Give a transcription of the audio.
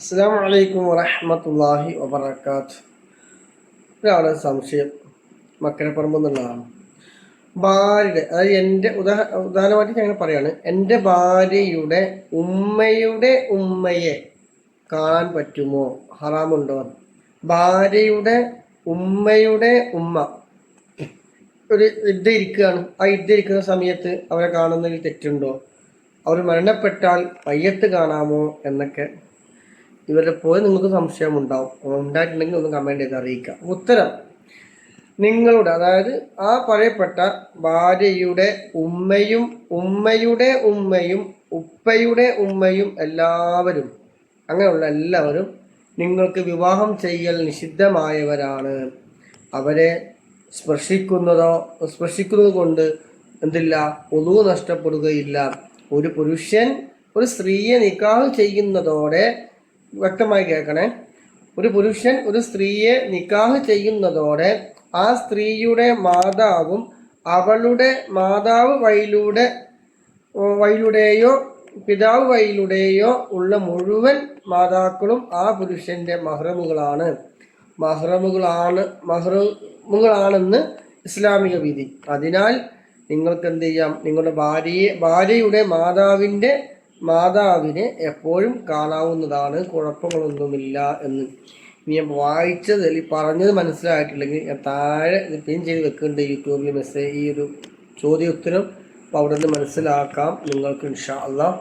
അസ്സാം വലൈക്കും വറഹമത്തല്ലാഹി വബർക്കാത്ത് ഒരാളെ സംശയം. മക്കരപ്പറമ്പ് എന്നുള്ളതാണ് ഭാര്യയുടെ അതായത് എന്റെ ഉദാ ഉദാഹരണമായിട്ട് ഞാൻ പറയാണ്. എന്റെ ഭാര്യയുടെ ഉമ്മയുടെ ഉമ്മയെ കാണാൻ പറ്റുമോ? ഹറാമുണ്ടോ? ഭാര്യയുടെ ഉമ്മയുടെ ഉമ്മ ഒരു യുദ്ധ ഇരിക്കുകയാണ്. ആ യുദ്ധ ഇരിക്കുന്ന സമയത്ത് അവരെ കാണുന്നതിൽ തെറ്റുണ്ടോ? അവർ മരണപ്പെട്ടാൽ മയ്യത്ത് കാണാമോ എന്നൊക്കെ ഇവരുടെ പോയി നിങ്ങൾക്ക് സംശയം ഉണ്ടാവും. ഉണ്ടായിട്ടുണ്ടെങ്കിൽ ഒന്ന് കമന്റ് ചെയ്ത് അറിയിക്കാം ഉത്തരം. നിങ്ങളുടെ അതായത് ആ പറയപ്പെട്ട ഭാര്യയുടെ ഉമ്മയും ഉമ്മയുടെ ഉമ്മയും ഉപ്പയുടെ ഉമ്മയും എല്ലാവരും അങ്ങനെയുള്ള എല്ലാവരും നിങ്ങൾക്ക് വിവാഹം ചെയ്യൽ നിഷിദ്ധമായവരാണ്. അവരെ സ്പർശിക്കുന്നതോ സ്പർശിക്കുന്നത് കൊണ്ട് എന്തില്ല ഒതുവ് നഷ്ടപ്പെടുകയില്ല. ഒരു പുരുഷൻ ഒരു സ്ത്രീയെ നിക്കാഹ് ചെയ്യുന്നതോടെ വ്യക്തമായി കേൾക്കണേ. ഒരു പുരുഷൻ ഒരു സ്ത്രീയെ നിക്കാഹ് ചെയ്യുന്നതോടെ ആ സ്ത്രീയുടെ മാതാവും അവളുടെ മാതാവ് വഴിയിലൂടെ വഴിയിലൂടെയോ പിതാവ് വഴിയിലൂടെയോ ഉള്ള മുഴുവൻ മാതാക്കളും ആ പുരുഷന്റെ മഹ്റമുകളാണ്. മഹ്റമുകളാണ് മഹ്റമുകളാണെന്ന് ഇസ്ലാമിക വിധി. അതിനാൽ നിങ്ങൾക്ക് എന്ത് ചെയ്യാം? നിങ്ങളുടെ ഭാര്യയെ ഭാര്യയുടെ മാതാവിന്റെ മാതാവിനെ എപ്പോഴും കാണാവുന്നതാണ് കുഴപ്പങ്ങളൊന്നുമില്ല എന്ന്. ഇനി ഞാൻ വായിച്ചതിൽ പറഞ്ഞത് മനസ്സിലായിട്ടില്ലെങ്കിൽ ഞാൻ താഴെ പിൻ ചെയ്ത് വെക്കുന്നുണ്ട് യൂട്യൂബിൽ മെസ്സേജ് ഈ ഒരു ചോദ്യോത്തരം. അപ്പോൾ അവിടെ നിന്ന് മനസ്സിലാക്കാം നിങ്ങൾക്ക് ഇൻഷാ അള്ളാഹ്